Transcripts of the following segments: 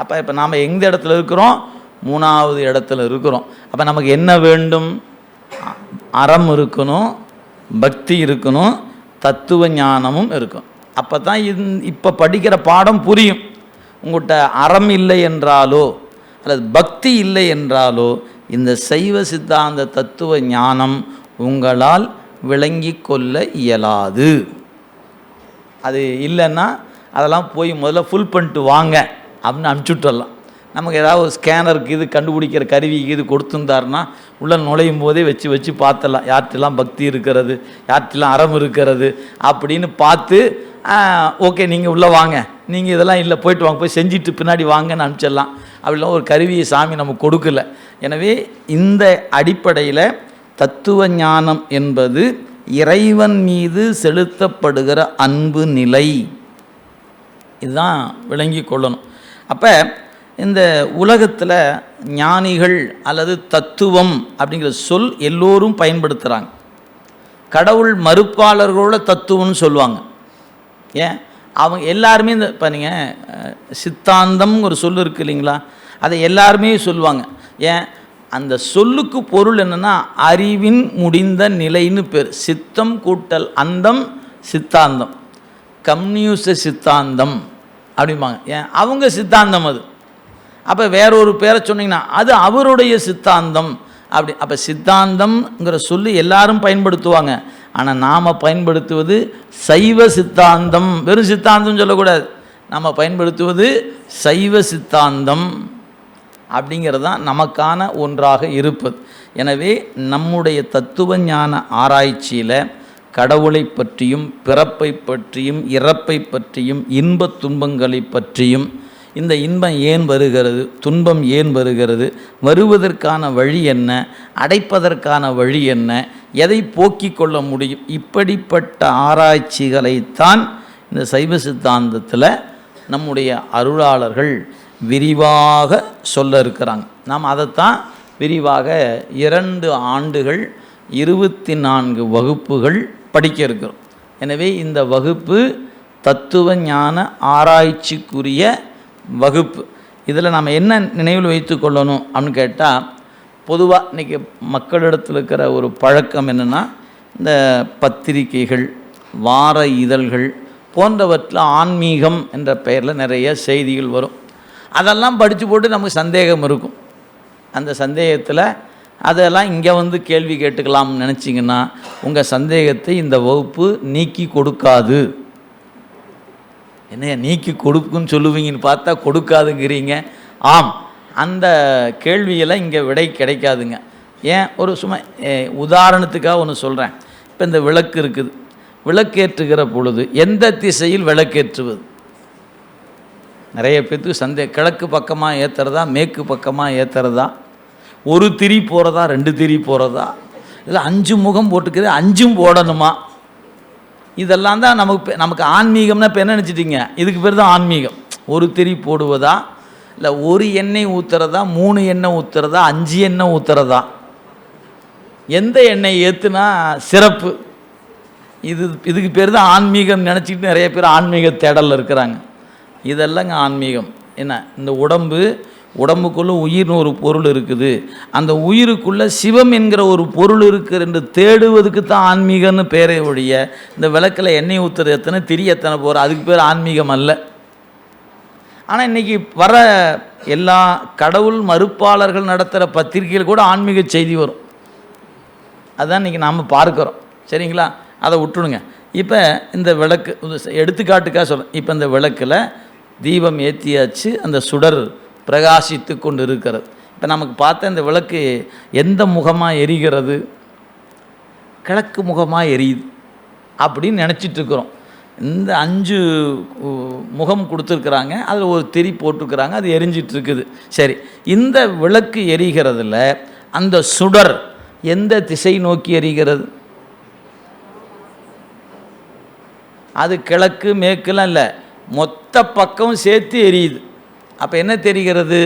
அப்போ இப்போ நாம் எந்த இடத்துல இருக்கிறோம்? மூணாவது இடத்துல இருக்கிறோம். அப்போ நமக்கு என்ன வேண்டும்? அறம் இருக்கணும் பக்தி இருக்கணும் தத்துவ ஞானமும் இருக்கும் அப்போ தான் இந் இப்போ படிக்கிற பாடம் புரியும். உங்கள்கிட்ட அறம் இல்லை என்றாலோ அல்லது பக்தி இல்லை என்றாலோ இந்த சைவ சித்தாந்த தத்துவ ஞானம் உங்களால் விளங்கி கொள்ள இயலாது. அது இல்லைன்னா அதெல்லாம் போய் முதல்ல ஃபுல் பண்ணிட்டு வாங்க. அப்படின்னு அனுப்பிச்சுட்டுறலாம். நமக்கு ஏதாவது ஒரு ஸ்கேனருக்கு இது கண்டுபிடிக்கிற கருவிக்கு இது கொடுத்துருந்தாருன்னா உள்ளே நுழையும் போதே வச்சு வச்சு பார்த்துடலாம். யார்கிட்டலாம் பக்தி இருக்கிறது யார்கிட்டலாம் அறம் இருக்கிறது அப்படின்னு பார்த்து ஓகே நீங்கள் உள்ளே வாங்க. நீங்கள் இதெல்லாம் இல்லை போயிட்டு வாங்க போய் செஞ்சுட்டு பின்னாடி வாங்கன்னு அனுப்பிச்சிடலாம். அப்படிலாம் ஒரு கருவியை சாமி நமக்கு கொடுக்கல. எனவே இந்த அடிப்படையில் தத்துவ ஞானம் என்பது இறைவன் மீது செலுத்தப்படுகிற அன்பு நிலை. இதுதான் விளங்கி கொள்ளணும். அப்போ இந்த உலகத்தில் ஞானிகள் அல்லது தத்துவம் அப்படிங்கிற சொல் எல்லோரும் பயன்படுத்துகிறாங்க கடவுள் மறுப்பாளர்களோட தத்துவம்னு சொல்லுவாங்க. ஏன்? அவங்க எல்லாருமே இந்த இப்போ நீங்கள் சித்தாந்தம் ஒரு சொல் இருக்கு இல்லைங்களா? அதை எல்லாருமே சொல்லுவாங்க. ஏன்? அந்த சொல்லுக்கு பொருள் என்னென்னா அறிவின் முடிந்த நிலைன்னு பேர். சித்தம் கூட்டல் அந்தம் சித்தாந்தம். கம்யூனிச சித்தாந்தம். அப்படிம்பாங்க. ஏன்? அவங்க சித்தாந்தம் அது. அப்போ வேற ஒரு பேரை சொன்னீங்கன்னா அது அவருடைய சித்தாந்தம். அப்படி அப்போ சித்தாந்தம்ங்கிற சொல்லி எல்லாரும் பயன்படுத்துவாங்க. ஆனால் நாம் பயன்படுத்துவது சைவ சித்தாந்தம். வெறும் சித்தாந்தம் சொல்லக்கூடாது. நம்ம பயன்படுத்துவது சைவ சித்தாந்தம். அப்படிங்கிறது தான் நமக்கான ஒன்றாக இருப்பது. எனவே நம்முடைய தத்துவ ஞான ஆராய்ச்சியில் கடவுளை பற்றியும் பிறப்பை பற்றியும் இறப்பை பற்றியும் இன்பத் துன்பங்களை பற்றியும் இந்த இன்பம் ஏன் வருகிறது துன்பம் ஏன் வருகிறது வருவதற்கான வழி என்ன அடைப்பதற்கான வழி என்ன எதை போக்கிக் கொள்ள முடியும் இப்படிப்பட்ட ஆராய்ச்சிகளைத்தான் இந்த சைவ சித்தாந்தத்தில் நம்முடைய அருளாளர்கள் விரிவாக சொல்ல இருக்கிறாங்க. நாம் அதைத்தான் விரிவாக இரண்டு ஆண்டுகள் இருபத்தி நான்கு வகுப்புகள் படிக்க இருக்கிறோம். எனவே இந்த வகுப்பு தத்துவ ஞான ஆராய்ச்சிக்குரிய வகுப்பு. இதில் நம்ம என்ன நினைவில் வைத்து கொள்ளணும் அப்படின்னு கேட்டால் பொதுவாக இன்றைக்கி மக்களிடத்தில் இருக்கிற ஒரு பழக்கம் என்னென்னா இந்த பத்திரிகைகள் வார இதழ்கள் போன்றவற்றில் ஆன்மீகம் என்ற பெயரில் நிறைய செய்திகள் வரும். அதெல்லாம் படித்து போட்டு நமக்கு சந்தேகம் இருக்கும். அந்த சந்தேகத்தில் அதெல்லாம் இங்கே வந்து கேள்வி கேட்டுக்கலாம்னு நினச்சிங்கன்னா உங்கள் சந்தேகத்தை இந்த வகுப்பு நீக்கி கொடுக்காது. என்ன நீக்கி கொடுக்குன்னு சொல்லுவீங்கன்னு பார்த்தா கொடுக்காதுங்கிறீங்க. ஆம் அந்த கேள்வியெல்லாம் இங்கே விடை கிடைக்காதுங்க. ஏன்? ஒரு சும்மா உதாரணத்துக்காக ஒன்று சொல்கிறேன் இப்போ இந்த விளக்கு இருக்குது. விளக்கேற்றுகிற பொழுது எந்த திசையில் விளக்கேற்றுவது? நிறைய பேர்த்துக்கு சந்தே கிழக்கு பக்கமாக ஏற்றுறதா மேற்கு பக்கமாக ஏற்றுறதா ஒரு திரி போகிறதா ரெண்டு திரி போகிறதா இல்லை அஞ்சு முகம் போட்டுக்கிறது அஞ்சும் போடணுமா? இதெல்லாம் தான் நமக்கு நமக்கு ஆன்மீகம்னா இப்போ என்ன நினச்சிட்டிங்க? இதுக்கு பேர் தான் ஆன்மீகம். ஒரு திரி போடுவதா? இல்லை ஒரு எண்ணெய் ஊற்றுறதா மூணு எண்ணெய் ஊற்றுறதா அஞ்சு எண்ணெய் ஊற்றுறதா எந்த எண்ணெய் ஏற்றுனா சிறப்பு. இது இதுக்கு பேர் தான் ஆன்மீகம் நினச்சிக்கிட்டு நிறைய பேர் ஆன்மீக தேடலில் இருக்கிறாங்க. இதெல்லாங்க ஆன்மீகம். என்ன? இந்த உடம்பு உடம்புக்குள்ளே உயிர்னு ஒரு பொருள் இருக்குது. அந்த உயிருக்குள்ளே சிவம் என்கிற ஒரு பொருள் இருக்குது என்று தேடுவதுக்கு தான் ஆன்மீகம்னு பேரே ஒழிய இந்த விளக்கில் எண்ணெய் ஊற்றுறது எத்தனை திரி எத்தனை போகிற அதுக்கு பேர் ஆன்மீகம் அல்ல. ஆனால் இன்றைக்கி வர எல்லா கடவுள் மறுப்பாளர்கள் நடத்துகிற பத்திரிகையில் கூட ஆன்மீக செய்தி வரும். அதுதான் இன்றைக்கி நாம் பார்க்குறோம். சரிங்களா? அதை விட்டுடுங்க இப்போ இந்த விளக்கு எடுத்துக்காட்டுக்காக சொல்கிறேன் இப்போ இந்த விளக்கில் தீபம் ஏற்றியாச்சு அந்த சுடர் பிரகாசித்து கொண்டு இருக்கிறது இப்போ நமக்கு பார்த்த இந்த விளக்கு எந்த முகமாக எரிகிறது? கிழக்கு முகமாக எரியுது அப்படின்னு நினச்சிட்டு இருக்கிறோம். இந்த அஞ்சு முகம் கொடுத்துருக்குறாங்க. அதில் ஒரு திரி போட்டிருக்கிறாங்க. அது எரிஞ்சிட்ருக்குது சரி இந்த விளக்கு எரிகிறதுல அந்த சுடர் எந்த திசை நோக்கி எரிகிறது? அது கிழக்கு மேற்குலாம் இல்லை. மொத்த பக்கம் சேர்த்து எரியுது. அப்போ என்ன தெரிகிறது?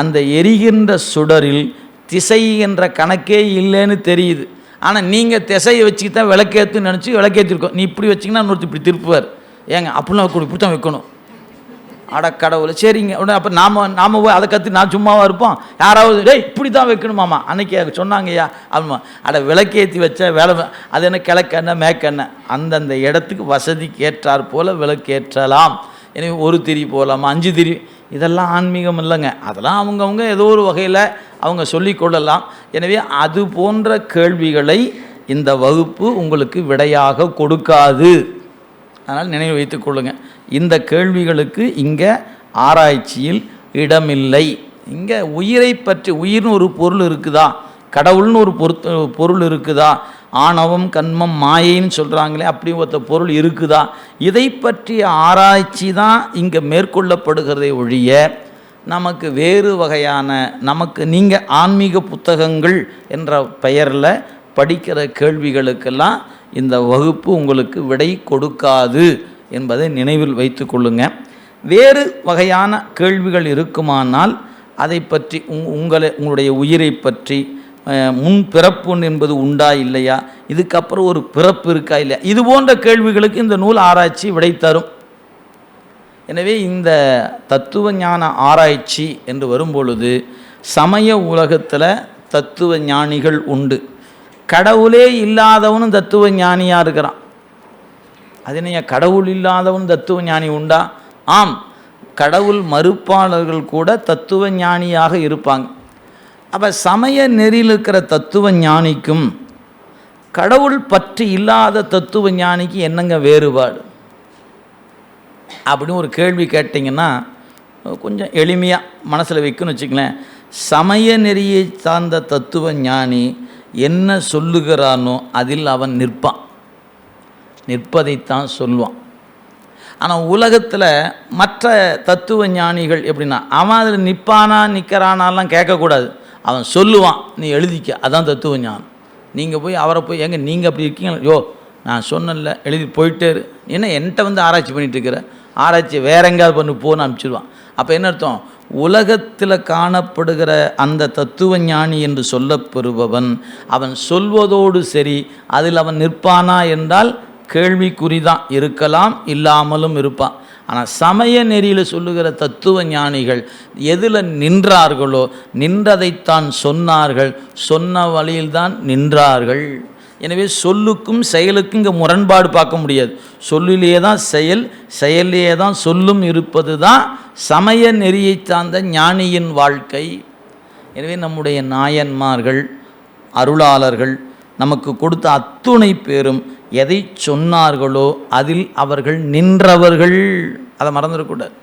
அந்த எரிகின்ற சுடரில் திசை என்ற கணக்கே இல்லைன்னு தெரியுது. ஆனால் நீங்கள் திசையை வச்சு தான் விளக்கேற்றுன்னு நினச்சி விளக்கேற்றிருக்கோம் நீ இப்படி வச்சிங்கன்னா இன்னொருத்தர் இப்படி திருப்புவார். ஏங்க அப்படிலாம் வைக்கணும் இப்படி தான் வைக்கணும். அட கடவுளை சரிங்க. உடனே அப்போ நாம் நாம் போய் அதை கற்று நான் சும்மாவா இருப்போம்? யாராவது டேய் இப்படி தான் வைக்கணுமாமா அன்னைக்கு சொன்னாங்கய்யா. ஆமாம் அட விளக்கேற்றி வச்ச வேலை அது என்ன கிழக்கெண்ணெய் மேக்கெண்ணெய் அந்தந்த இடத்துக்கு வசதிக்கு ஏற்றாற் போல் விளக்கேற்றலாம். எனவே ஒரு திரி போகலாமா அஞ்சு திரி இதெல்லாம் ஆன்மீகம் இல்லைங்க. அதெல்லாம் அவங்கவுங்க ஏதோ ஒரு வகையில் அவங்க சொல்லிக் கொள்ளலாம். எனவே அது போன்ற கேள்விகளை இந்த வகுப்பு உங்களுக்கு விடையாக கொடுக்காது. அதனால் நினைவு வைத்துக் கொள்ளுங்கள் இந்த கேள்விகளுக்கு இங்கே ஆராய்ச்சியில் இடமில்லை. இங்கே உயிரை பற்றி உயிர்னு ஒரு பொருள் இருக்குதா? கடவுள்னு ஒரு பொருத் பொருள் இருக்குதா? ஆணவம் கண்மம் மாயைன்னு சொல்கிறாங்களே அப்படி ஒருத்த பொருள் இருக்குதா? இதை பற்றிய ஆராய்ச்சி தான் இங்கே மேற்கொள்ளப்படுகிறதை ஒழிய நமக்கு வேறு வகையான நமக்கு நீங்கள் ஆன்மீக புத்தகங்கள் என்ற பெயரில் படிக்கிற கேள்விகளுக்கெல்லாம் இந்த வகுப்பு உங்களுக்கு விடை கொடுக்காது என்பதை நினைவில் வைத்து வேறு வகையான கேள்விகள் இருக்குமானால் அதை பற்றி உங் உங்களை உங்களுடைய உயிரை பற்றி முன் பிறப்பு என்பது உண்டா இல்லையா? இதுக்கப்புறம் ஒரு பிறப்பு இருக்கா இல்லையா? இது போன்ற கேள்விகளுக்கு இந்த நூல் ஆராய்ச்சி விடை தரும். எனவே இந்த தத்துவ ஞான ஆராய்ச்சி என்று வரும்பொழுது சமய உலகத்தில் தத்துவ ஞானிகள் உண்டு. கடவுளே இல்லாதவனும் தத்துவ ஞானியாக இருக்கிறான். அது என்னையா? கடவுள் இல்லாதவன் தத்துவ ஞானி உண்டா? ஆம். கடவுள் மறுப்பாளர்கள் கூட தத்துவ ஞானியாக இருப்பாங்க. அப்போ சமய நெறியில் இருக்கிற தத்துவ ஞானிக்கும் கடவுள் பற்றி இல்லாத தத்துவ ஞானிக்கு என்னங்க வேறுபாடு? அப்படின்னு ஒரு கேள்வி கேட்டிங்கன்னா கொஞ்சம் எளிமையாக மனசில் வைக்கணும்னு வச்சுங்களேன் சமய நெறியை சார்ந்த தத்துவ ஞானி என்ன சொல்லுகிறானோ அதில் அவன் நிற்பான். நிற்பதைத்தான் சொல்லுவான். ஆனால் உலகத்தில் மற்ற தத்துவ ஞானிகள் எப்படின்னா அவன் அதில் நிற்பானா நிற்கிறானாலாம் கேட்கக்கூடாது. அவன் சொல்லுவான் நீ எழுதிக்க. அதான் தத்துவ ஞானம் நீங்கள் போய் அவரை போய் எங்கே நீங்கள் அப்படி இருக்கீங்க? யோ நான் சொன்னேன்ல எழுதி போயிட்டே என்ன என்கிட்ட வந்து ஆராய்ச்சி பண்ணிகிட்டு இருக்கிற? ஆராய்ச்சி வேற எங்கேயாவது பண்ணி போன்னு அனுப்பிச்சிடுவான் அப்போ என்ன அர்த்தம்? உலகத்தில் காணப்படுகிற அந்த தத்துவ ஞானி என்று சொல்லப்பெறுபவன் அவன் சொல்வதோடு சரி அதில் அவன் நிற்பானா என்றால் கேள்விக்குறிதான் இருக்கலாம் இல்லாமலும் இருப்பான். ஆனால் சமய நெறியில் சொல்லுகிற தத்துவ ஞானிகள் எதில் நின்றார்களோ நின்றதைத்தான் சொன்னார்கள். சொன்ன வழியில்தான் நின்றார்கள். எனவே சொல்லுக்கும் செயலுக்கும் இங்கே முரண்பாடு பார்க்க முடியாது. சொல்லிலேயே தான் செயல் செயலிலேயே தான் சொல்லும் இருப்பது தான் சமய நெறியை சார்ந்த ஞானியின் வாழ்க்கை. எனவே நம்முடைய நாயன்மார்கள் அருளாளர்கள் நமக்கு கொடுத்த அத்துணை பேரும் எதை சொன்னார்களோ அதில் அவர்கள் நின்றவர்கள். அதை மறந்துடக்கூடாது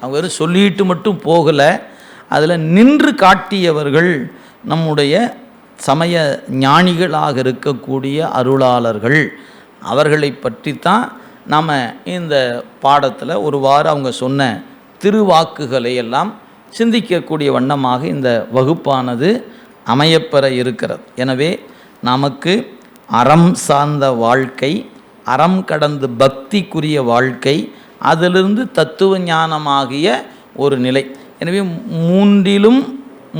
அவங்க வெறும் சொல்லிட்டு மட்டும் போகலை. அதில் நின்று காட்டியவர்கள் நம்முடைய சமய ஞானிகளாக இருக்கக்கூடிய அருளாளர்கள். அவர்களை பற்றித்தான் நாம் இந்த பாடத்தில் ஒருவாறு அவங்க சொன்ன திருவாக்குகளை எல்லாம் சிந்திக்கக்கூடிய வண்ணமாக இந்த வகுப்பானது அமையப்பெற இருக்கிறது. எனவே நமக்கு அறம் சார்ந்த வாழ்க்கை அறம் கடந்து பக்திக்குரிய வாழ்க்கை அதிலிருந்து தத்துவ ஞானமாகிய ஒரு நிலை. எனவே மூன்றிலும்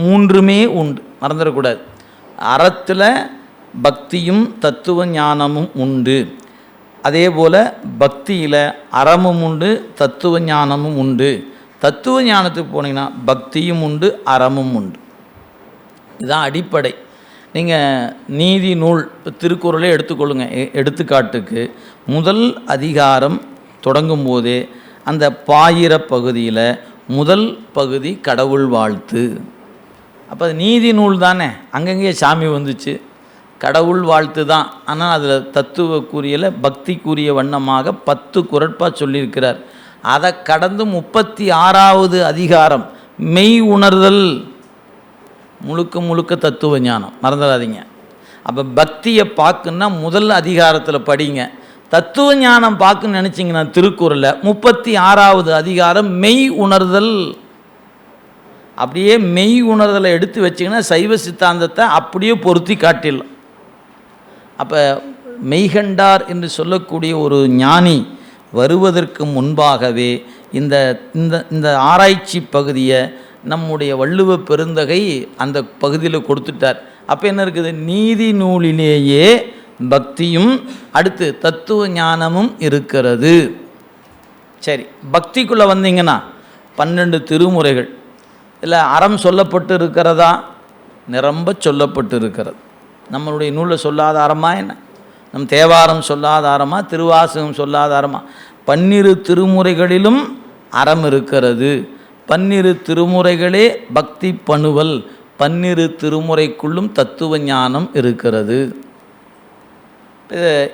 மூன்றுமே உண்டு மறந்துடக்கூடாது. அறத்தில் பக்தியும் தத்துவ ஞானமும் உண்டு. அதே போல் பக்தியில் அறமும் உண்டு தத்துவ ஞானமும் உண்டு. தத்துவ ஞானத்துக்கு போனீங்கன்னா பக்தியும் உண்டு அறமும் உண்டு. இதுதான் அடிப்படை. நீங்கள் நீதி நூல் இப்போ திருக்குறளே எடுத்துக்கொள்ளுங்க. எ- எடுத்துக்காட்டுக்கு முதல் அதிகாரம் தொடங்கும் போதே அந்த பாயிர பகுதியில் முதல் பகுதி கடவுள் வாழ்த்து. அப்போ நீதி நூல் தானே? அங்கங்கே சாமி வந்துச்சு. கடவுள் வாழ்த்து தான். ஆனால் அதில் தத்துவக்குரியல பக்திக்குரிய வண்ணமாக பத்து குரட்பாக சொல்லியிருக்கிறார். அதை கடந்து முப்பத்தி ஆறாவது அதிகாரம் மெய் உணர்தல். முழுக்க முழுக்க தத்துவ ஞானம். மறந்துடாதீங்க. அப்போ பக்தியை பார்க்குன்னா முதல் அதிகாரத்தில் படிங்க. தத்துவ ஞானம் பார்க்குன்னு நினச்சிங்கன்னா திருக்குறளில் முப்பத்தி ஆறாவது அதிகாரம் மெய் உணர்தல். அப்படியே மெய் உணர்தலை எடுத்து வச்சிங்கன்னா சைவ சித்தாந்தத்தை அப்படியே பொருத்தி காட்டிடலாம். அப்போ மெய்கண்டார் என்று சொல்லக்கூடிய ஒரு ஞானி வருவதற்கு முன்பாகவே இந்த இந்த இந்த ஆராய்ச்சி பகுதியை நம்முடைய வள்ளுவ பெருந்தகை அந்த பகுதியில் கொடுத்துட்டார். அப்போ என்ன இருக்குது? நீதி நூலிலேயே பக்தியும் அடுத்து தத்துவ ஞானமும் இருக்கிறது. சரி பக்திக்குள்ளே வந்தீங்கன்னா பன்னெண்டு திருமுறைகள். இல்லை அறம் சொல்லப்பட்டு இருக்கிறதா? நிரம்ப சொல்லப்பட்டு இருக்கிறது. நம்மளுடைய நூலில் சொல்லாத அறமா என்ன? நம் தேவாரம் சொல்லாத அறமா? திருவாசகம் சொல்லாத அறமா? பன்னிரு திருமுறைகளிலும் அறம் இருக்கிறது. பன்னிரு திருமுறைகளே பக்தி பணுவல். பன்னிரு திருமுறைக்குள்ளும் தத்துவ ஞானம் இருக்கிறது.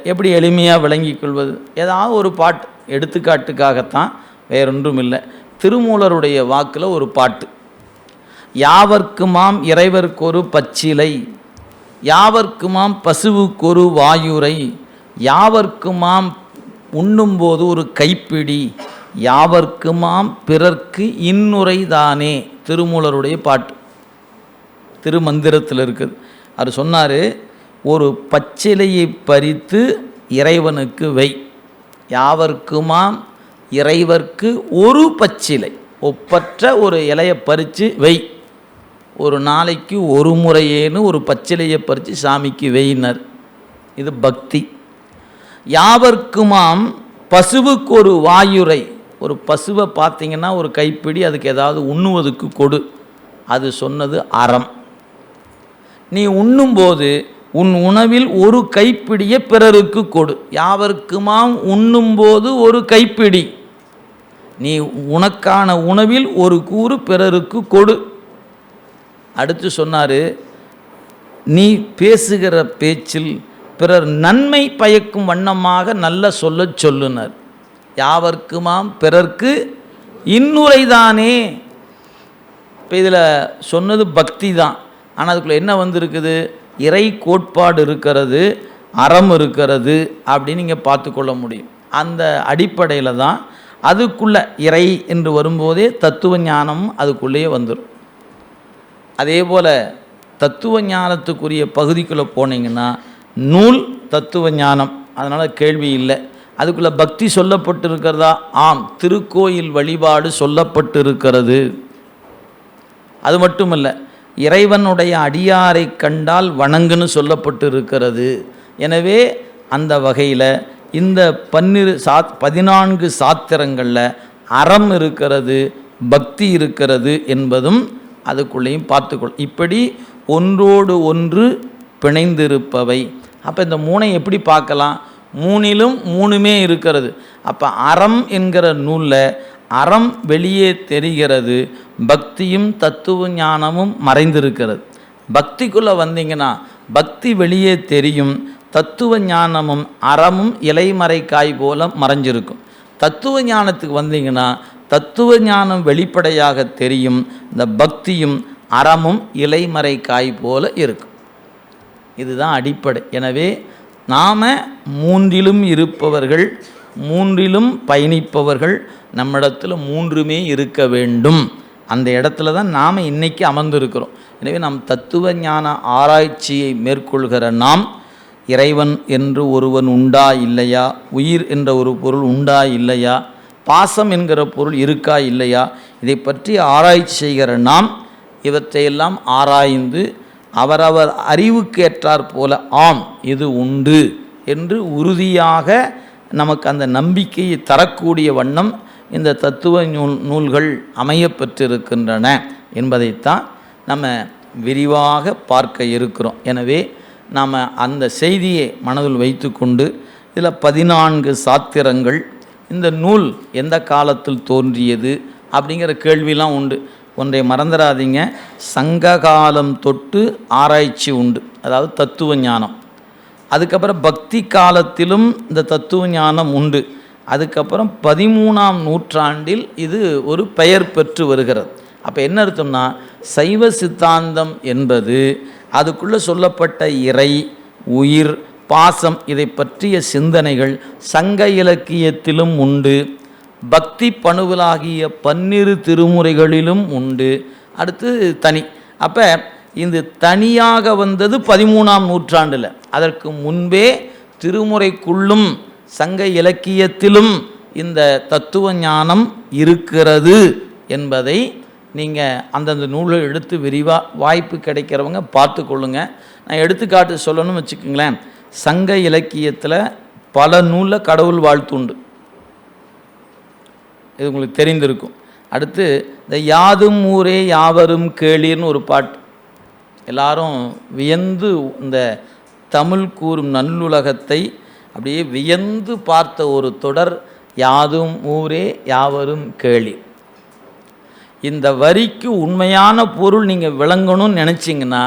எப்படி எளிமையாக விளங்கிக் கொள்வது? ஏதாவது ஒரு பாட்டு எடுத்துக்காட்டுக்காகத்தான் வேறொன்றும் இல்லை திருமூலருடைய வாக்கில் ஒரு பாட்டு. யாவர்க்குமாம் இறைவர்க்கொரு பச்சிலை. யாவர்க்குமாம் பசுவுக்கொரு வாயுரை. யாவர்க்குமாம் உண்ணும்போது ஒரு கைப்பிடி. யாவர்க்குமாம் பிறர்க்கு இன்னுரைதானே திருமூலருடைய பாட்டு. திருமந்திரத்தில் இருக்குது. அவர் சொன்னார் ஒரு பச்சிலையை பறித்து இறைவனுக்கு வை. யாவர்க்குமாம் இறைவர்க்கு ஒரு பச்சிலை. ஒப்பற்ற ஒரு இலையை பறித்து வை. ஒரு நாளைக்கு ஒரு முறையேன்னு ஒரு பச்சிலையை பறித்து சாமிக்கு வெயினர். இது பக்தி. யாவர்க்குமாம் பசுவுக்கு ஒரு வாயுரை ஒரு பசுவை பார்த்தீங்கன்னா ஒரு கைப்பிடி அதுக்கு ஏதாவது உண்ணுவதுக்கு கொடு. அது சொன்னது அறம். நீ உண்ணும்போது உன் உணவில் ஒரு கைப்பிடியை பிறருக்கு கொடு. யாவருக்குமாம் உண்ணும்போது ஒரு கைப்பிடி. நீ உனக்கான உணவில் ஒரு கூறு பிறருக்கு கொடு. அடுத்து சொன்னார் நீ பேசுகிற பேச்சில் பிறர் நன்மை பயக்கும் வண்ணமாக நல்ல சொல்ல சொல்லுனர். யாவர்க்குமாம் பிறர்க்கு இன்னுரைதானே? இப்போ இதில் சொன்னது பக்தி தான் ஆனால் அதுக்குள்ளே என்ன வந்திருக்குது? இறை கோட்பாடு இருக்கிறது அறம் இருக்கிறது அப்படின்னு நீங்கள் பார்த்துக்கொள்ள முடியும். அந்த அடிப்படையில் தான் அதுக்குள்ளே இறை என்று வரும்போதே தத்துவ ஞானம் அதுக்குள்ளேயே வந்துடும் அதே போல் தத்துவ ஞானத்துக்குரிய பகுதிக்குள்ளே போனீங்கன்னா நூல் தத்துவ ஞானம். அதனால் கேள்வி இல்லை. அதுக்குள்ளே பக்தி சொல்லப்பட்டு இருக்கிறதா ஆம் திருக்கோயில் வழிபாடு சொல்லப்பட்டு இருக்கிறது அது மட்டுமல்ல இறைவனுடைய அடியாரை கண்டால் வணங்குன்னு சொல்லப்பட்டு இருக்கிறது எனவே அந்த வகையில் இந்த பன்னிரு சாத் பதினான்கு சாத்திரங்களில் அறம் இருக்கிறது பக்தி இருக்கிறது என்பதும் அதுக்குள்ளேயும் பார்த்துக்கொள். இப்படி ஒன்றோடு ஒன்று பிணைந்திருப்பவை. அப்போ இந்த மூனை எப்படி பார்க்கலாம்? மூணிலும் மூணுமே இருக்கிறது. அப்போ அறம் என்கிற நூலில் அறம் வெளியே தெரிகிறது பக்தியும் தத்துவ ஞானமும் மறைந்திருக்கிறது. பக்திக்குள்ளே வந்தீங்கன்னா பக்தி வெளியே தெரியும் தத்துவ ஞானமும் அறமும் இலைமறை காய் போல மறைஞ்சிருக்கும். தத்துவ ஞானத்துக்கு வந்தீங்கன்னா தத்துவ ஞானம் வெளிப்படையாக தெரியும் இந்த பக்தியும் அறமும் இலைமறை காய் போல இருக்கும். இதுதான் அடிப்படை. எனவே நாம் மூன்றிலும் இருப்பவர்கள் மூன்றிலும் பயணிப்பவர்கள் நம்மிடத்தில் மூன்றுமே இருக்க வேண்டும். அந்த இடத்துல தான் நாம் இன்றைக்கி அமர்ந்திருக்கிறோம். எனவே நாம் தத்துவ ஞான ஆராய்ச்சியை மேற்கொள்கிற நாம் இறைவன் என்று ஒருவன் உண்டா இல்லையா? உயிர் என்ற ஒரு பொருள் உண்டா இல்லையா? பாசம் என்கிற பொருள் இருக்கா இல்லையா? இதை பற்றி ஆராய்ச்சி செய்கிற நாம் இவற்றையெல்லாம் ஆராய்ந்து அவரவர் அறிவுக்கேற்றாற் போல ஆம் இது உண்டு என்று உறுதியாக நமக்கு அந்த நம்பிக்கையை தரக்கூடிய வண்ணம் இந்த தத்துவ நூல் நூல்கள் அமையப்பெற்றிருக்கின்றன என்பதைத்தான் நம்ம விரிவாக பார்க்க இருக்கிறோம். எனவே நாம் அந்த செய்தியை மனதில் வைத்துக்கொண்டு இதில் பதினான்கு சாத்திரங்கள் இந்த நூல் எந்த காலத்தில் தோன்றியது அப்படிங்கிற கேள்விலாம் உண்டு. ஒன்றை மறந்துடாதீங்க. சங்க காலம் தொட்டு ஆராய்ச்சி உண்டு. அதாவது தத்துவ ஞானம். அதுக்கப்புறம் பக்தி காலத்திலும் இந்த தத்துவ ஞானம் உண்டு. அதுக்கப்புறம் பதிமூணாம் நூற்றாண்டில் இது ஒரு பெயர் பெற்று வருகிறது. அப்போ என்ன அர்த்தம்னா சைவ சித்தாந்தம் என்பது அதுக்குள்ளே சொல்லப்பட்ட இறை உயிர் பாசம் இதை பற்றிய சிந்தனைகள் சங்க இலக்கியத்திலும் உண்டு. பக்தி பணுவலாகிய பன்னிரு திருமுறைகளிலும் உண்டு. அடுத்து தனி. அப்போ இந்த தனியாக வந்தது பதிமூணாம் நூற்றாண்டில். அதற்கு முன்பே திருமுறைக்குள்ளும் சங்க இலக்கியத்திலும் இந்த தத்துவ ஞானம் இருக்கிறது என்பதை நீங்கள் அந்தந்த நூலை எடுத்து விரிவாக வாய்ப்பு கிடைக்கிறவங்க பார்த்து கொள்ளுங்கள் நான் எடுத்துக்காட்டு சொல்லணும்னு வச்சுக்கோங்களேன். சங்க இலக்கியத்தில் பல நூலில் கடவுள் வாழ்த்து உண்டு இது உங்களுக்கு தெரிந்திருக்கும். அடுத்து இந்த யாதும் ஊரே யாவரும் கேளீர்னு ஒரு பாட்டு. எல்லாரும் வியந்து இந்த தமிழ் கூறும் நல்லுலகத்தை அப்படியே வியந்து பார்த்த ஒரு தொடர் யாதும் ஊரே யாவரும் கேளி இந்த வரிக்கு உண்மையான பொருள் நீங்கள் விளங்கணும்னு நினச்சிங்கன்னா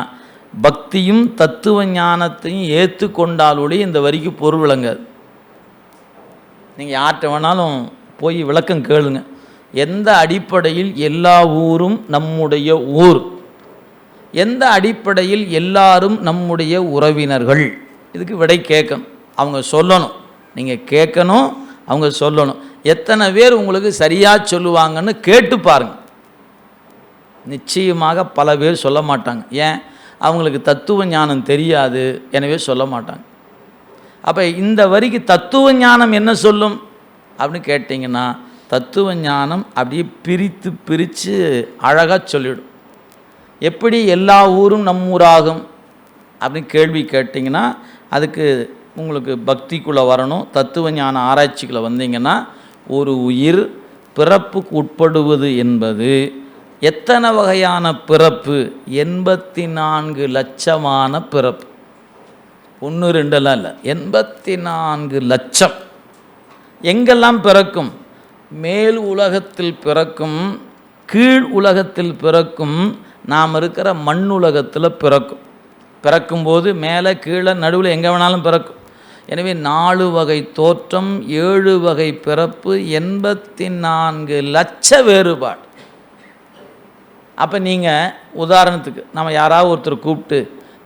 பக்தியும் தத்துவ ஞானத்தையும் ஏற்றுக்கொண்டாலொழி இந்த வரிக்கு பொருள் விளங்காது. நீங்கள் யார்கிட்ட வேணாலும் போய் விளக்கம் கேளுங்க. எந்த அடிப்படையில் எல்லா ஊரும் நம்முடைய ஊர்? எந்த அடிப்படையில் எல்லாரும் நம்முடைய உறவினர்கள்? இதுக்கு விடை கேட்கணும். அவங்க சொல்லணும். நீங்கள் கேட்கணும் அவங்க சொல்லணும். எத்தனை பேர் உங்களுக்கு சரியாக சொல்லுவாங்கன்னு கேட்டு பாருங்கள் நிச்சயமாக பல பேர் சொல்ல மாட்டாங்க. ஏன்? அவங்களுக்கு தத்துவ ஞானம் தெரியாது. எனவே சொல்ல மாட்டாங்க. அப்போ இந்த வரிக்கு தத்துவ ஞானம் என்ன சொல்லும்? அப்படின்னு கேட்டிங்கன்னா தத்துவ ஞானம் அப்படியே பிரித்து பிரித்து அழகாக சொல்லிவிடும். எப்படி எல்லா ஊரும் நம் ஊராகும் அப்படின்னு கேள்வி கேட்டிங்கன்னா அதுக்கு உங்களுக்கு பக்திக்குள்ளே வரணும். தத்துவ ஞான ஆராய்ச்சிக்குள்ளே வந்தீங்கன்னா ஒரு உயிர் பிறப்புக்கு உட்படுவது என்பது எத்தனை வகையான பிறப்பு? எண்பத்தி நான்கு லட்சமான பிறப்பு. ஒன்று ரெண்டெல்லாம் இல்லை. எண்பத்தி நான்கு லட்சம். எங்கெல்லாம் பிறக்கும்? மேல் உலகத்தில் பிறக்கும் கீழ் உலகத்தில் பிறக்கும் நாம் இருக்கிற மண் உலகத்தில் பிறக்கும். பிறக்கும்போது மேலே கீழே நடுவில் எங்கே வேணாலும் பிறக்கும். எனவே நாலு வகை தோற்றம் ஏழு வகை பிறப்பு எண்பத்தி நான்கு லட்ச வேறுபாடு. அப்போ நீங்கள் உதாரணத்துக்கு நம்ம யாராவது ஒருத்தர் கூப்பிட்டு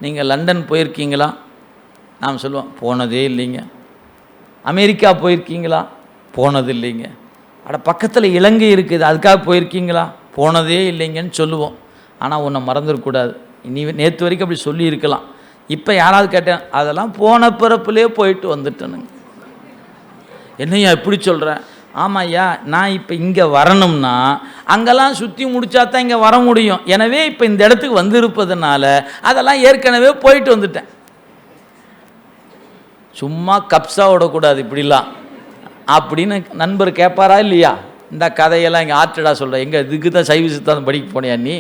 நீங்கள் லண்டன் போயிருக்கீங்களா? நாம் சொல்லுவோம் போனதே இல்லைங்க. அமெரிக்கா போயிருக்கீங்களா? போனது இல்லைங்க அட பக்கத்தில் இலங்கை இருக்குது. அதுக்காக போயிருக்கீங்களா? போனதே இல்லைங்கன்னு சொல்லுவோம். ஆனால் உன்னை மறந்துடக்கூடாது இனி நேற்று வரைக்கும் அப்படி சொல்லியிருக்கலாம். இப்போ யாராவது கேட்டேன் அதெல்லாம் போன பிறப்புலேயே போயிட்டு வந்துட்டேனுங்க. என்னையா எப்படி சொல்கிறேன் ஆமாய்யா நான் இப்போ இங்கே வரணும்னா அங்கெல்லாம் சுற்றி முடிச்சா தான் இங்கே வர முடியும். எனவே இப்போ இந்த இடத்துக்கு வந்திருப்பதுனால அதெல்லாம் ஏற்கனவே போயிட்டு வந்துட்டேன். சும்மா கப்ஸா விடக்கூடாது இப்படிலாம். அப்படின்னு நண்பர் கேட்பாரா இல்லையா? இந்த கதையெல்லாம் இங்கே ஆற்றடா சொல்கிறேன் எங்கே இதுக்கு தான் சைவ சித்தாந்தம் படிக்க போனியா நீ?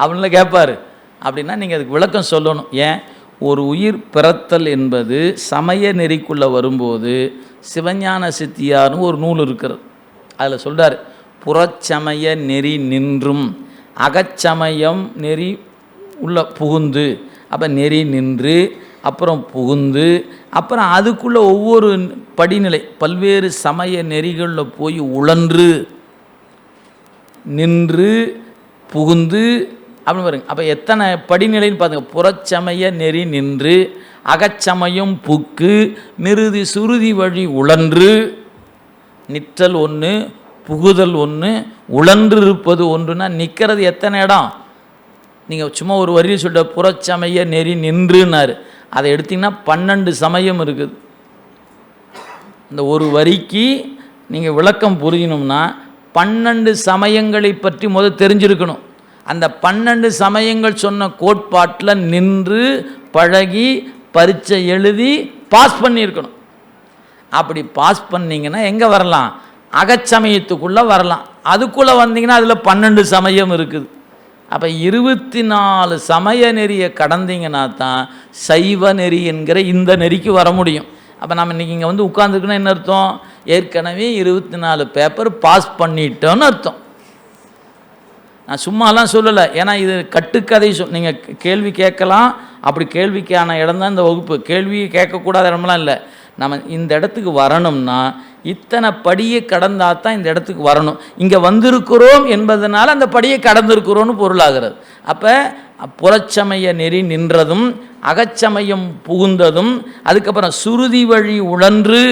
அப்படின்லாம் கேட்பாரு அப்படின்னா நீங்கள் அதுக்கு விளக்கம் சொல்லணும். ஏன்? ஒரு உயிர் பிறத்தல் என்பது சமய நெறிக்குள்ளே வரும்போது சிவஞான சித்தியார்னு ஒரு நூல் இருக்கிறது. அதில் சொல்கிறார் புறச்சமய நெறி நின்றும் அகச்சமயம் நெறி உள்ள புகுந்து அப்போ நெறி நின்று அப்புறம் புகுந்து அப்புறம் அதுக்குள்ளே ஒவ்வொரு படிநிலை பல்வேறு சமய நெறிகளில் போய் உழன்று நின்று புகுந்து அப்படின்னு பாருங்க. அப்போ எத்தனை படிநிலைன்னு பாருங்க. புறச்சமய நெறி நின்று அகச்சமயம் புக்கு நிறுதி சுருதி வழி உழன்று நிற்றல் ஒன்று புகுதல் ஒன்று உழன்று இருப்பது ஒன்றுனா நிற்கிறது எத்தனை இடம்? நீங்கள் சும்மா ஒரு வரியில் சொல்லிட்ட புறச்சமய நெறி நின்றுனாரு அதை எடுத்திங்கன்னா பன்னெண்டு சமயம் இருக்குது. இந்த ஒரு வரிக்கு நீங்கள் விளக்கம் புரியணும்னா பன்னெண்டு சமயங்களை பற்றி முதல் தெரிஞ்சிருக்கணும். அந்த பன்னெண்டு சமயங்கள் சொன்ன கோட்பாட்டில் நின்று பழகி பரீட்சை எழுதி பாஸ் பண்ணியிருக்கணும். அப்படி பாஸ் பண்ணிங்கன்னா எங்கே வரலாம்? அகச்சமயத்துக்குள்ளே வரலாம். அதுக்குள்ளே வந்தீங்கன்னா அதில் பன்னெண்டு சமயம் இருக்குது. அப்போ இருபத்தி நாலு சமய நெறியை கடந்தீங்கன்னா தான் சைவ நெறி என்கிற இந்த நெறிக்கு வர முடியும். அப்போ நம்ம இன்றைக்கி இங்கே வந்து உட்காந்துருக்குன்னா என்ன அர்த்தம்? ஏற்கனவே இருபத்தி நாலு பேப்பர் பாஸ் பண்ணிட்டோன்னு அர்த்தம். நான் சும்மாலாம் சொல்லலை. ஏன்னா இது கட்டுக்கதை சொல் நீங்கள் கேள்வி கேட்கலாம். அப்படி கேள்விக்கான இடம் தான் இந்த வகுப்பு. கேள்வியை கேட்கக்கூடாத இடம்லாம் இல்லை. நம்ம இந்த இடத்துக்கு வரணும்னா இத்தனை படியை கடந்தா தான் இந்த இடத்துக்கு வரணும். இங்கே வந்திருக்கிறோம் என்பதனால் அந்த படியை கடந்திருக்கிறோன்னு பொருளாகிறது. அப்போ புறச்சமய நெறி நின்றதும் அகச்சமயம் புகுந்ததும் அதுக்கப்புறம் சுருதி வழி உழன்று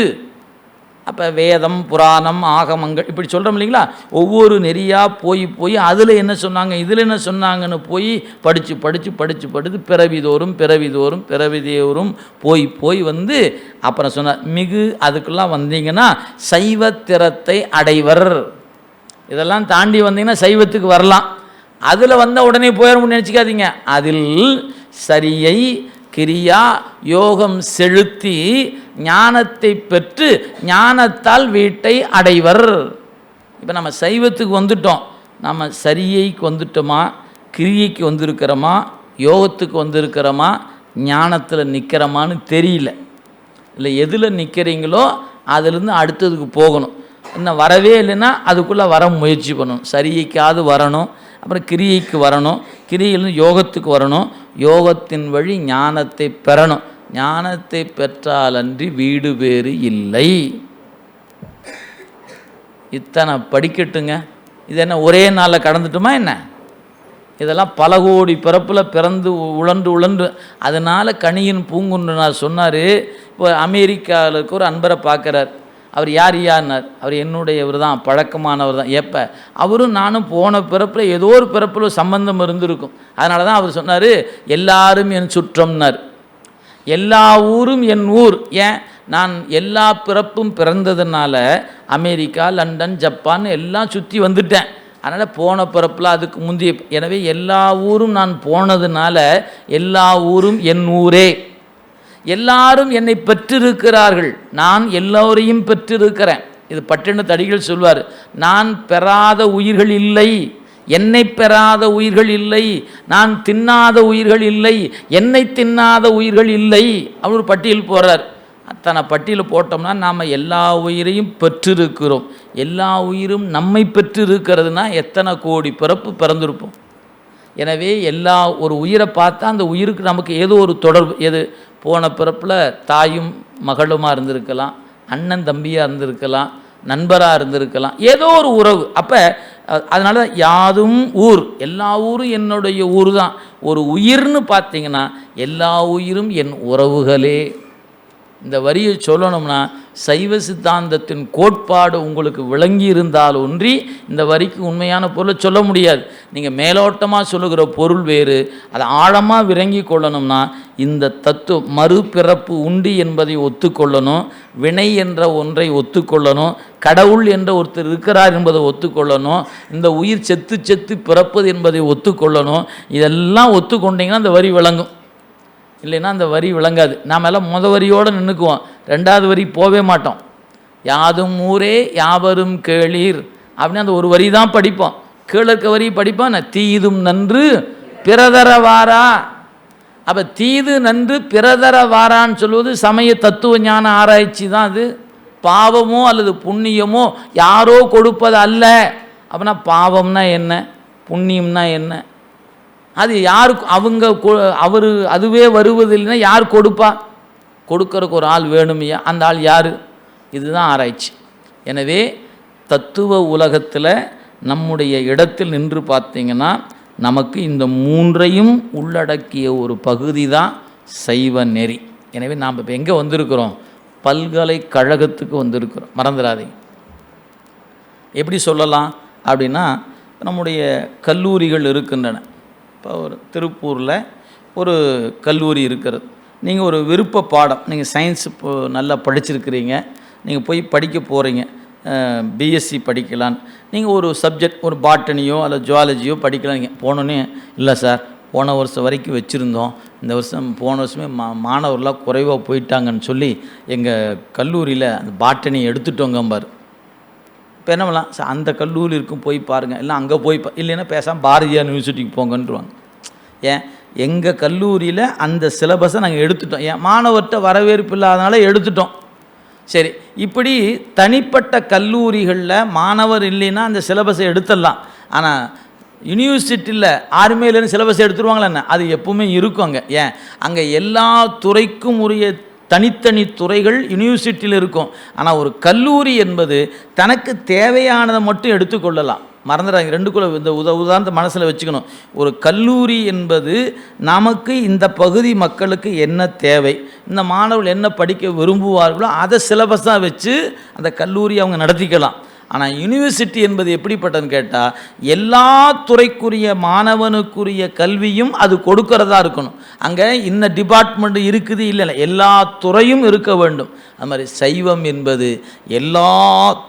அப்போ வேதம் புராணம் ஆகமங்கள் இப்படி சொல்கிறோம் இல்லைங்களா? ஒவ்வொரு நெறியாக போய் போய் அதில் என்ன சொன்னாங்க இதில் என்ன சொன்னாங்கன்னு போய் படித்து படித்து படித்து படித்து பிறவிதோறும் பிறவிதோறும் பிறவிதோறும் போய் போய் வந்து அப்புறம் சொன்னார் மிகு அதுக்கெல்லாம் வந்தீங்கன்னா சைவத்திறத்தை அடைவர். இதெல்லாம் தாண்டி வந்தீங்கன்னா சைவத்துக்கு வரலாம். அதில் வந்த உடனே போயிடும்னு நினச்சிக்காதீங்க. அதில் சரியை கிரியா யோகம் செலுத்தி ஞானத்தை பெற்று ஞானத்தால் வீட்டை அடைவர். இப்போ நம்ம சைவத்துக்கு வந்துட்டோம். நம்ம சரியைக்கு வந்துட்டோமா? கிரியைக்கு வந்திருக்கிறோமா? யோகத்துக்கு வந்திருக்கிறோமா? ஞானத்தில் நிற்கிறோமான்னு தெரியல. இல்லை எதில் நிற்கிறீங்களோ அதுலேருந்து அடுத்ததுக்கு போகணும். இன்னும் வரவே இல்லைன்னா அதுக்குள்ளே வர முயற்சி பண்ணணும். சரியைக்காவது வரணும். அப்புறம் கிரியைக்கு வரணும். கிரியிலேருந்து யோகத்துக்கு வரணும். யோகத்தின் வழி ஞானத்தை பெறணும். ஞானத்தை பெற்றாலன்றி வீடு வேறு இல்லை. இத்தனை படிக்கட்டுங்க. இது என்ன ஒரே நாளில் கடந்துட்டுமா என்ன? இதெல்லாம் பல கோடி பிறப்பில் பிறந்து உழன்று உழன்று. அதனால் கனியின் பூங்குன்றனார் சொன்னார். இப்போ அமெரிக்காவில் இருக்க ஒரு அன்பரை பார்க்குறார். அவர் யார் யார்னார்? அவர் என்னுடையவர் தான் பழக்கமானவர் தான். எப்போ? அவரும் நானும் போன பிறப்பில் ஏதோ ஒரு பிறப்பில் சம்பந்தம் இருந்திருக்கும். அதனால தான் அவர் சொன்னார் எல்லாரும் என் சுற்றம்னார். எல்லா ஊரும் என் ஊர். ஏன்? நான் எல்லா பிறப்பும் பிறந்ததுனால அமெரிக்கா லண்டன் ஜப்பான் எல்லாம் சுற்றி வந்துட்டேன். அதனால் போன பிறப்பில் அதுக்கு முந்தைய எனவே எல்லா ஊரும் நான் போனதுனால எல்லா ஊரும் என் ஊரே. எல்லாரும் என்னை பெற்றிருக்கிறார்கள். நான் எல்லோரையும் பெற்றிருக்கிறேன். இது பட்டின தடிகள் சொல்வார். நான் பெறாத உயிர்கள் இல்லை. என்னை பெறாத உயிர்கள் இல்லை நான் தின்னாத உயிர்கள் இல்லை என்னை தின்னாத உயிர்கள் இல்லை அவர் ஒரு பட்டியல் போகிறார் அத்தனை பட்டியல் போட்டோம்னா நாம் எல்லா உயிரையும் பெற்றிருக்கிறோம். எல்லா உயிரும் நம்மை பெற்றிருக்கிறதுனா எத்தனை கோடி பிறப்பு பிறந்திருப்போம். எனவே எல்லா ஒரு உயிரை பார்த்தா அந்த உயிருக்கு நமக்கு ஏதோ ஒரு தொடர்பு எது போன பிறப்பில் தாயும் மகளுமாக இருந்திருக்கலாம் அண்ணன் தம்பியாக இருந்திருக்கலாம் நண்பராக இருந்திருக்கலாம். ஏதோ ஒரு உறவு. அப்போ அதனால் யாதும் ஊர். எல்லா ஊரும் என்னுடைய ஊர் தான் ஒரு உயிர்னு பார்த்தீங்கன்னா எல்லா உயிரும் என் உறவுகளே. இந்த வரியை சொல்லணும்னா சைவ சித்தாந்தத்தின் கோட்பாடு உங்களுக்கு விளங்கி இருந்தால் ஒன்றி இந்த வரிக்கு உண்மையான பொருளை சொல்ல முடியாது. நீங்கள் மேலோட்டமாக சொல்லுகிற பொருள் வேறு அதை ஆழமாக விளங்கி கொள்ளணும்னா இந்த தத்துவம் மறுபிறப்பு உண்டு என்பதை ஒத்துக்கொள்ளணும் வினை என்ற ஒன்றை ஒத்துக்கொள்ளணும் கடவுள் என்ற ஒருத்தர் இருக்கிறார் என்பதை ஒத்துக்கொள்ளணும் இந்த உயிர் செத்து செத்து பிறப்பது என்பதை ஒத்துக்கொள்ளணும் இதெல்லாம் ஒத்துக்கொண்டீங்கன்னா அந்த வரி விளங்கும். இல்லைன்னா அந்த வரி விளங்காது. நாம் எல்லாம் முத வரியோடு நின்றுக்குவோம் ரெண்டாவது வரி போவே மாட்டோம். யாதும் ஊரே யாவரும் கேளீர் அப்படின்னு அந்த ஒரு வரி தான் படிப்போம். கீழக்க வரி படிப்பான் நான் தீதும் நன்று பிறதர வாரா. அப்போ தீது நன்று பிறதர வாரான்னு சொல்வது சமய தத்துவ ஞான ஆராய்ச்சி தான் அது. பாவமோ அல்லது புண்ணியமோ யாரோ கொடுப்பது அல்ல. அப்படின்னா பாவம்னா என்ன? புண்ணியம்னா என்ன? அது யாருக்கு அவங்க அவர் அதுவே வருவதில்லைன்னா யார் கொடுப்பா? கொடுக்கறக்கு ஒரு ஆள் வேணுமையா? அந்த ஆள் யார்? இதுதான் ஆராய்ச்சி. எனவே தத்துவ உலகத்தில் நம்முடைய இடத்தில் நின்று பார்த்தீங்கன்னா நமக்கு இந்த மூன்றையும் உள்ளடக்கிய ஒரு பகுதி தான் சைவ நெறி. எனவே நாம் இப்போ எங்கே வந்திருக்கிறோம்? பல்கலைக்கழகத்துக்கு வந்திருக்கிறோம். மறந்துடாதீங்க. எப்படி சொல்லலாம்? அப்படின்னா நம்முடைய கல்லூரிகள் இருக்கின்றன. இப்போ ஒரு திருப்பூரில் ஒரு கல்லூரி இருக்கிறது. நீங்கள் ஒரு விருப்ப பாடம் நீங்கள் சயின்ஸ் இப்போ நல்லா படிச்சிருக்கிறீங்க. நீங்கள் போய் படிக்க போகிறீங்க பிஎஸ்சி படிக்கலான்னு நீங்கள் ஒரு சப்ஜெக்ட் ஒரு பாட்டனியோ அல்லது ஜுவாலஜியோ படிக்கலாம். நீங்கள் போனோன்னே இல்லை சார் போன வருஷம் வரைக்கும் வச்சுருந்தோம். இந்த வருஷம் போன வருஷமே மா மாணவர்களாக குறைவாக போயிட்டாங்கன்னு சொல்லி எங்கள் கல்லூரியில் அந்த பாட்டனி எடுத்துட்டோங்கம்பார். இப்போ என்ன பண்ணலாம் சார் அந்த கல்லூரி இருக்கும் போய் பாருங்கள் இல்லை அங்கே போய் பா இல்லைன்னா பேசாமல் பாரதியார் யூனிவர்சிட்டிக்கு போங்கன்றுவாங்க. ஏன்? எங்கள் கல்லூரியில் அந்த சிலபஸை நாங்கள் எடுத்துட்டோம். ஏன்? மாணவர்கிட்ட வரவேற்பு இல்லாதனால எடுத்துட்டோம். சரி இப்படி தனிப்பட்ட கல்லூரிகளில் மாணவர் இல்லைன்னா அந்த சிலபஸை எடுத்துடலாம். ஆனால் யூனிவர்சிட்டியில் ஆர்மியிலேருந்து இல்லைன்னு சிலபஸ் எடுத்துருவாங்களா என்ன? அது எப்பவுமே இருக்கும் அங்கே. ஏன்? அங்கே எல்லா துறைக்கும் உரிய தனித்தனி துறைகள் யூனிவர்சிட்டியில் இருக்கும். ஆனால் ஒரு கல்லூரி என்பது தனக்கு தேவையானதை மட்டும் எடுத்துக்கொள்ளலாம். மறந்துடாங்க ரெண்டுக்குள்ள இந்த உத உதாரணத்தை மனசில் வச்சுக்கணும். ஒரு கல்லூரி என்பது நமக்கு இந்த பகுதி மக்களுக்கு என்ன தேவை இந்த மாணவர்கள் என்ன படிக்க விரும்புவார்களோ அதை சிலபஸாக வச்சு அந்த கல்லூரி அவங்க நடத்திக்கலாம். ஆனால் யூனிவர்சிட்டி என்பது எப்படிப்பட்டதுன்னு கேட்டால் எல்லா துறைக்குரிய மாணவனுக்குரிய கல்வியும் அது கொடுக்கறதா இருக்கணும். அங்கே இன்ன டிபார்ட்மெண்ட் இருக்குது இல்லை இல்லை. எல்லா துறையும் இருக்க வேண்டும். அது மாதிரி சைவம் என்பது எல்லா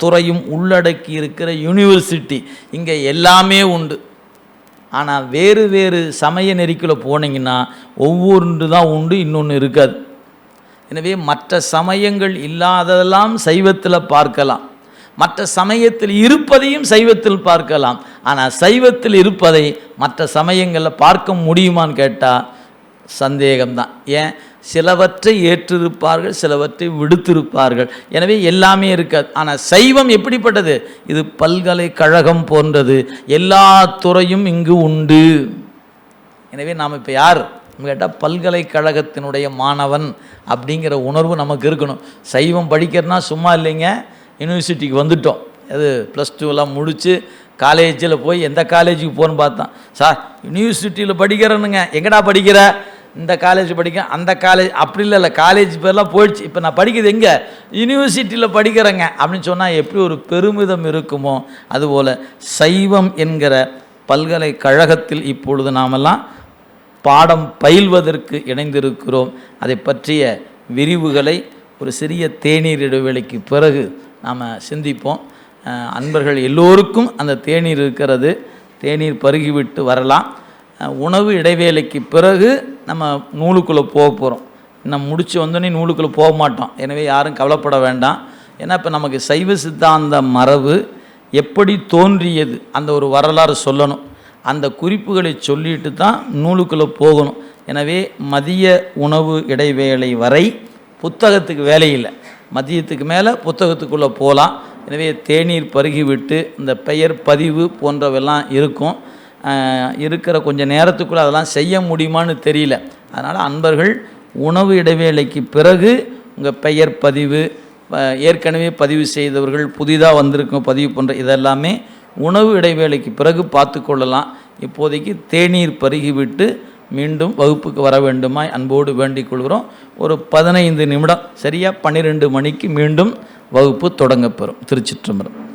துறையும் உள்ளடக்கி இருக்கிற யூனிவர்சிட்டி இங்கே எல்லாமே உண்டு. ஆனால் வேறு வேறு சமய நெறிக்குள்ளே போனீங்கன்னா ஒவ்வொன்று தான் உண்டு இன்னொன்று இருக்காது. எனவே மற்ற சமயங்கள் இல்லாததெல்லாம் சைவத்தில் பார்க்கலாம். மற்ற சமயத்தில் இருப்பதையும் சைவத்தில் பார்க்கலாம். ஆனால் சைவத்தில் இருப்பதை மற்ற சமயங்களில் பார்க்க முடியுமான்னு கேட்டால் சந்தேகம்தான். ஏன்? சிலவற்றை ஏற்றிருப்பார்கள் சிலவற்றை விடுத்திருப்பார்கள். எனவே எல்லாமே இருக்காது. ஆனால் சைவம் எப்படிப்பட்டது? இது பல்கலைக்கழகம் போன்றது. எல்லா துறையும் இங்கு உண்டு. எனவே நாம் இப்போ யார்? கேட்டால் பல்கலைக்கழகத்தினுடைய மாணவன் அப்படிங்கிற உணர்வு நமக்கு இருக்கணும். சைவம் படிக்கிறதுனா சும்மா இல்லைங்க. யூனிவர்சிட்டிக்கு வந்துட்டோம். அது ப்ளஸ் டூலாம் முடித்து காலேஜில் போய் எந்த காலேஜுக்கு போகணுன்னு பார்த்தான். சார் யூனிவர்சிட்டியில் படிக்கிறேனுங்க. எங்கடா படிக்கிற? இந்த காலேஜ் படிக்க அந்த காலேஜ் அப்படி இல்லை இல்லை. காலேஜ் பேர்லாம் போயிடுச்சு. இப்போ நான் படிக்கிறது எங்கே? யூனிவர்சிட்டியில் படிக்கிறேங்க. அப்படின்னு சொன்னால் எப்படி ஒரு பெருமிதம் இருக்குமோ அதுபோல் சைவம் என்கிற பல்கலைக்கழகத்தில் இப்பொழுது நாமெல்லாம் பாடம் பயில்வதற்கு இணைந்திருக்கிறோம். அதை பற்றிய விரிவுகளை ஒரு சிறிய தேநீர் இடைவேளைக்கு பிறகு நாம் சிந்திப்போம். அன்பர்கள் எல்லோருக்கும் அந்த தேநீர் இருக்கிறது. தேநீர் பருகிவிட்டு வரலாம். உணவு இடைவேளைக்கு பிறகு நம்ம நூலுக்குள்ளே போக போகிறோம் நம்ம முடிச்சு வந்தோடனே நூலுக்குள்ளே போக மாட்டோம். எனவே யாரும் கவலைப்பட வேண்டாம். ஏன்னா இப்போ நமக்கு சைவ சித்தாந்த மரபு எப்படி தோன்றியது அந்த ஒரு வரலாறு சொல்லணும். அந்த குறிப்புகளை சொல்லிட்டு தான் நூலுக்குள்ளே போகணும். எனவே மதிய உணவு இடைவேளை வரை புத்தகத்துக்கு வேலை இல்லை. மதியத்துக்கு மேலே புத்தகத்துக்குள்ளே போகலாம் எனவே தேநீர் பருகிவிட்டு இந்த பெயர் பதிவு போன்றவெல்லாம் இருக்கும். இருக்கிற கொஞ்ச நேரத்துக்குள்ளே அதெல்லாம் செய்ய முடியுமான்னு தெரியல. அதனால் அன்பர்கள் உணவு இடைவேளைக்கு பிறகு உங்கள் பெயர் பதிவு ஏற்கனவே பதிவு செய்தவர்கள் புதிதாக வந்திருக்கும் பதிவு போன்ற இதெல்லாமே உணவு இடைவேளைக்கு பிறகு பார்த்து கொள்ளலாம். இப்போதைக்கு தேநீர் பருகிவிட்டு மீண்டும் வகுப்புக்கு வர வேண்டுமாய் அன்போடு வேண்டிக் கொள்கிறோம். ஒரு பதினைந்து நிமிடம் சரியாக பன்னிரெண்டு மணிக்கு மீண்டும் வகுப்பு தொடங்கப்பெறும் திருச்சிற்றம்பரம்